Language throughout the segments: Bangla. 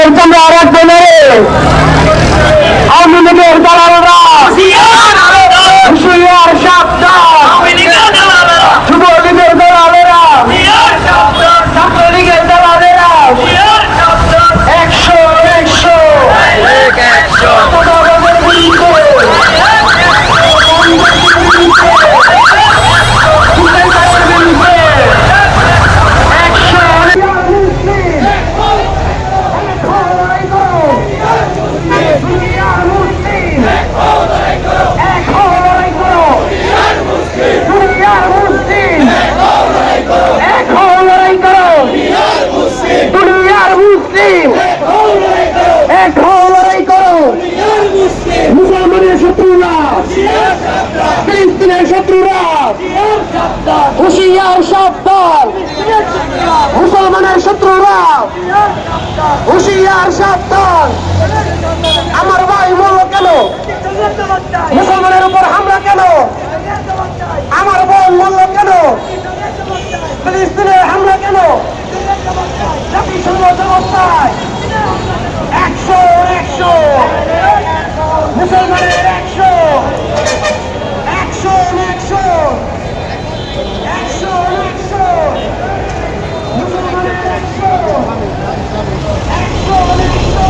নিজের জন্য আর রাখব না রে আওয়ামী লীগের দালালরা হুঁশিয়ার সাবধান যুবলীগের দালালেরা ছাত্রলীগের দালালেরা একশো একশো দালালদের বিরুদ্ধে দুনিয়ার মুসলিম এক হও লড়াই করো মুসলমানের শত্রুরা ফিলিস্তিনের শত্রুরা। হুশিয়ার সাবধান। মুসলমানের শত্রুরা। হুশিয়ার সাবধান। আমার ভাই বলো কেন মুসলমানের উপর হামলা কেন আমার বোন মরল কেন ফিলিস্তিনের হামলা কেন জাতিসংঘ অবস্থায় একশো একশো মুসলমানের একশো একশো একশো একশো একশো মুসলমানের একশো একশো একশো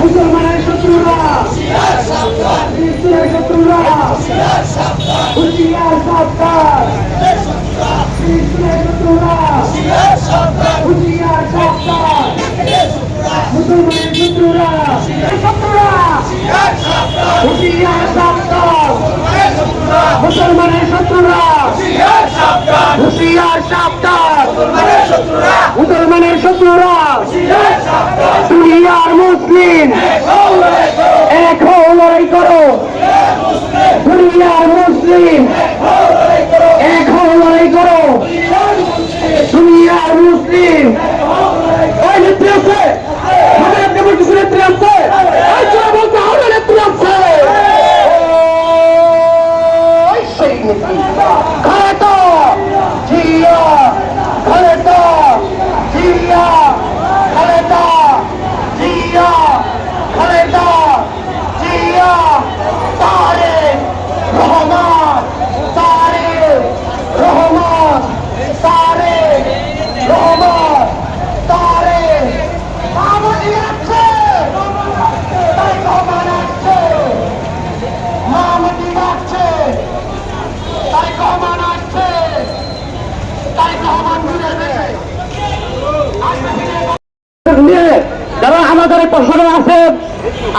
মুসলমানের শত্রুরা ফিলিস্তিনের শত্রুরা হুশিয়ার সাবধান মুসলমানের শত্রুরা শত্রুরা সাবধান মুসলমানের শত্রুরা মুসলমানের শত্রুরা মুসলিম, এক হও লড়াই করো। মুসলিম এক হও লড়াই করো দুনিয়ার মুসলিম ওই নেত্রী আছে আমাদের কেমন কিছু নেত্রী আছে ওই চলে বলতে হবে নেত্রী আছে ওই সেই নেত্রী খালেদা জিয়া খালেদা জিয়া খালেদা জিয়া খালেদা জিয়া তারেক রহমান তারেক রহমান তারেক রহমান তারেক মামুনি আছে তাই রহমান আছে মামুনি আছে তাই রহমান আছে তাই রহমান ঘুরে দেয় নিয়ে যারা আমাদের প্রশ্ন আছে,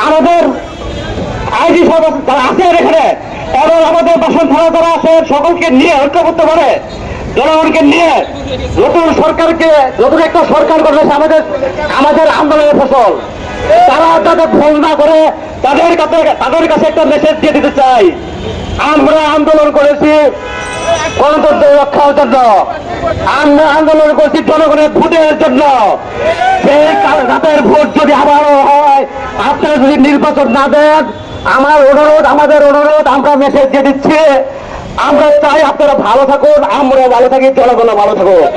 আমাদের আইডি সব যারা আছে এখানে এবং আমাদের বাসন থানা যারা আছে, সকলকে নিয়ে ঐক্যবদ্ধ করে জনগণকে নিয়ে নতুন সরকারকে, নতুন একটা সরকার করেছে আমাদের আমাদের আন্দোলনের ফসল। তারা যাতে ভুল না করে, তাদের কাছে তাদের কাছে একটা মেসেজ দিয়ে দিতে চাই। আমরা আন্দোলন করেছি গণতন্ত্র রক্ষার জন্য, আমরা আন্দোলন করছি জনগণের ভোটের জন্য। রাতের ভোট যদি আবারও হয়, আপনারা যদি নির্বাচন না দেন, আমার অনুরোধ, আমাদের অনুরোধ, আমরা মেসেজ দিয়ে দিচ্ছি। আমরা চাই আপনারা ভালো থাকুন, আমরাও ভালো থাকি, জনগণও ভালো থাকুক।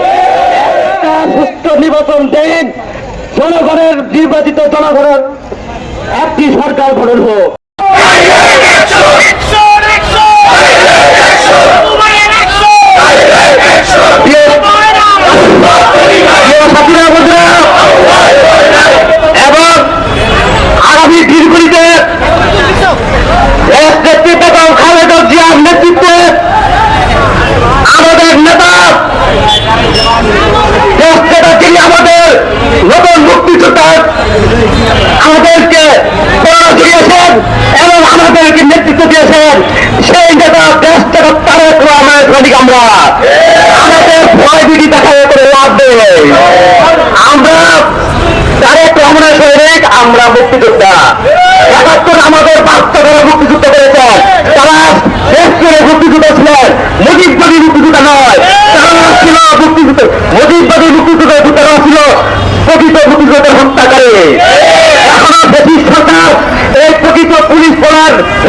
সুস্থ নির্বাচন দিন, জনগণের নির্বাচিত জনগণের একটি সরকার গঠন হোক। আগামী নেতৃত্ব দিয়েছেন সেই নেতা তারেক রহমানের আমরা আমাদের ভয় বিধি দেখা করে লাভ দেয় আমরা তারেক রহমানের সৈনিক, আমরা মুক্তিযোদ্ধা। একাত্তর আমাদের বাচ্চারা মুক্তিযুদ্ধ করেছেন।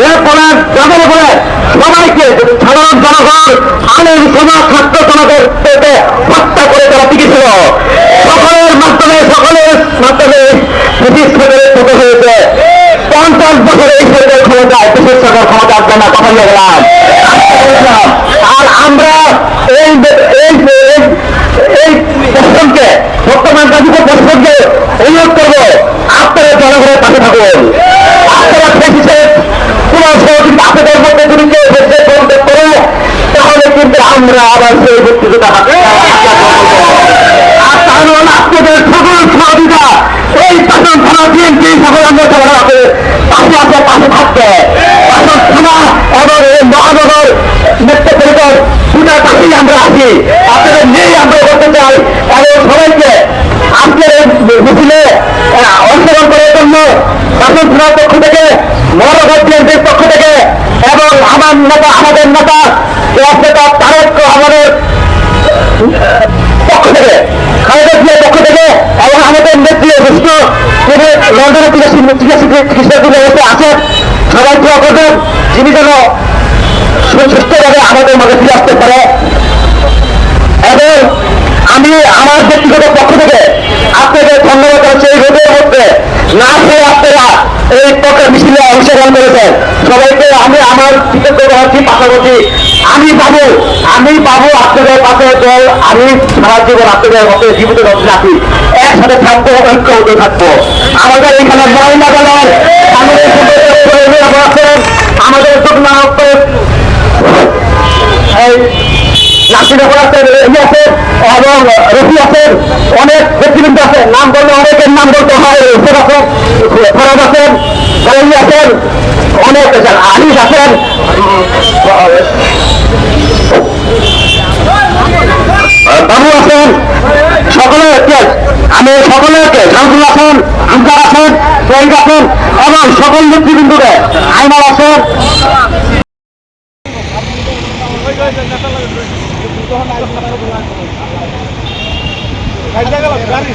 এরপরে যাদের উপরে সবাইকে সাধারণ জনগণ ছাত্র সমাজের হত্যা করে তারা টিকেছিল সকলের মাধ্যমে সকলের মাধ্যমে ব্রিটিশ সরকারের ছোট হয়েছে। পঞ্চাশ বছর এই সরকারের ক্ষমতায় দেশের সরকার ক্ষমতা আসবে না কথা দিয়ে গেলাম আর আমরা এই এই এই- এই প্রশ্নকে বর্তমান রাজনীতি প্রশ্নকে অনুরোধ করব আপনারা জনগণের পাশে থাকুন আপনারা ফেসিসে কোন সহযোগিতা আপনাদের মধ্যে যদি কেউ ফেসে বলতে করে তাহলে কিন্তু আমরা আবার সেই বক্তৃতা আর তাহলে আপনাদের সকল সহযোগিতা এই শাসন থানা বিএনপি সকল আমরা সবাই আছে পাশে আছে পাশে থাকবে শাসন থানা এবং এই মহানগর আমরা আছি। আপনাদের নিয়েই আমরা করতে চাই এবং সবাইকে আজকের মিছিলে অংশগ্রহণ করার জন্য শাসন থানার পক্ষ থেকে মহানগর বিএনপির পক্ষ থেকে এবং আমার নেতা, আমাদের নেতা নেতা তারেক আমাদের পক্ষ থেকে, খালেদা জিয়ার পক্ষ থেকে, এবং আমাদের নেত্রী অভিষ্ট তিনি লন্ডনের চিকিৎসা চিকিৎসা চিকিৎসা ব্যবস্থা আছেন। সবাই দোয়া করবেন, যিনি যেন সুস্থভাবে আমাদের মাঝে ফিরে আসতে পারে। এবং আমি আমার ব্যক্তিগত পক্ষ থেকে আপনাদের ধন্যবাদ জানাচ্ছি এই রোদের মধ্যে। না খেয়ে আপনারা এই পক্ষের মিছিলে অংশগ্রহণ করেছেন। সবাইকে আমি আমার কৃতজ্ঞ জানাচ্ছি পাশাপাশি আমি পাবো আমি পাবো আপনাদের পাশে দল, আমি সারা জীবন আপনাদের মধ্যে জীবিত রাখি। একসাথে থাকব ঐক্যবদ্ধ থাকব। আমাদের এখানে মহিলা দলের আমাদের রবি এবং রফি আছেন অনেক ব্যক্তিবৃন্দ নাম বললে অনেকের নাম বলতে হয় আছেন আছেন অনেক আছেন আলিস বাবু আছেন সকলে আমি সকলেকে শামসুল আছেন আমজার আছেন শহীদ আছেন এবং সকল নেতৃবৃন্দকে আইনাল আছেন গাড়ি।